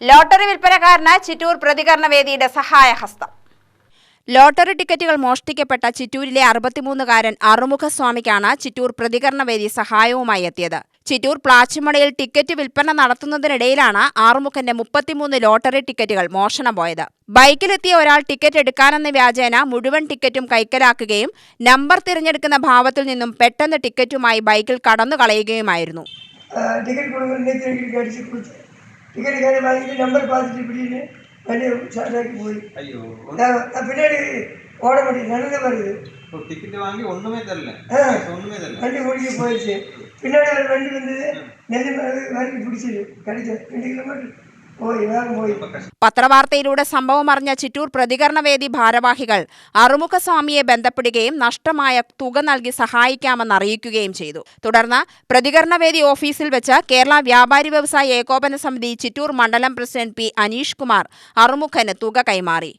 Lottery വിൽപ്പനക്കാരന് Chittur പ്രതികരണ വേദിയുടെ സഹായഹസ്തം lottery ടിക്കറ്റുകൾ മോഷ്ടിക്കപ്പെട്ട ചിറ്റൂരിലെ അറുപത്തിമൂന്നുകാരൻ അറുമുഖസ്വാമിക്കാണ് ചിറ്റൂർ പ്രതികരണ വേദി സഹായവുമായി എത്തിയത്. ചിറ്റൂർ പ്ലാച്ചിമടയിൽ ടിക്കറ്റ് വിൽപ്പന നടത്തുന്നതിനിടയിലാണ് ആറുമുഖന്റെ മുപ്പത്തിമൂന്ന് ലോട്ടറി ടിക്കറ്റുകൾ മോഷണം പോയത്. ബൈക്കിലെത്തിയ ഒരാൾ ടിക്കറ്റ് എടുക്കാനെന്ന വ്യാജേന മുഴുവൻ ടിക്കറ്റും കൈക്കലാക്കുകയും നമ്പർ തിരഞ്ഞെടുക്കുന്ന ഭാവത്തിൽ നിന്നും പെട്ടെന്ന് ടിക്കറ്റുമായി ബൈക്കിൽ കടന്നു കളയുകയുമായിരുന്നു டிக்கெட் காரை வாங்கிட்டு நம்பர் பார்த்துட்டு இப்படின்னு வண்டி ஷார்ட்டாக்கி போய். ஐயோ. நான் பின்னாடி ஓட முடியும் நடந்து வருது. டிக்கெட் வாங்கி ஒன்றுமே தரல. ஒன்றுமே தரல. வண்டி ஓடிக்கி போயிடுச்சு. பின்னாடி ஒரு வண்டி வந்தது நெல்லு மரம் வரைக்கும் பிடிச்சிது. கிடைச்சது ரெண்டு கிலோமீட்டர் പത്രവാർത്തയിലൂടെ സംഭവം അറിഞ്ഞ ചിറ്റൂർ പ്രതികരണവേദി ഭാരവാഹികൾ അറുമുഖസ്വാമിയെ ബന്ധപ്പെടുകയും നഷ്ടമായ തുക നൽകി സഹായിക്കാമെന്ന് അറിയിക്കുകയും ചെയ്തു. തുടർന്ന് പ്രതികരണവേദി ഓഫീസിൽ വെച്ച് കേരള വ്യാപാരി വ്യവസായ ഏകോപന സമിതി ചിറ്റൂർ മണ്ഡലം പ്രസിഡന്റ് പി അനീഷ് കുമാർ അറുമുഖന് തുക കൈമാറി.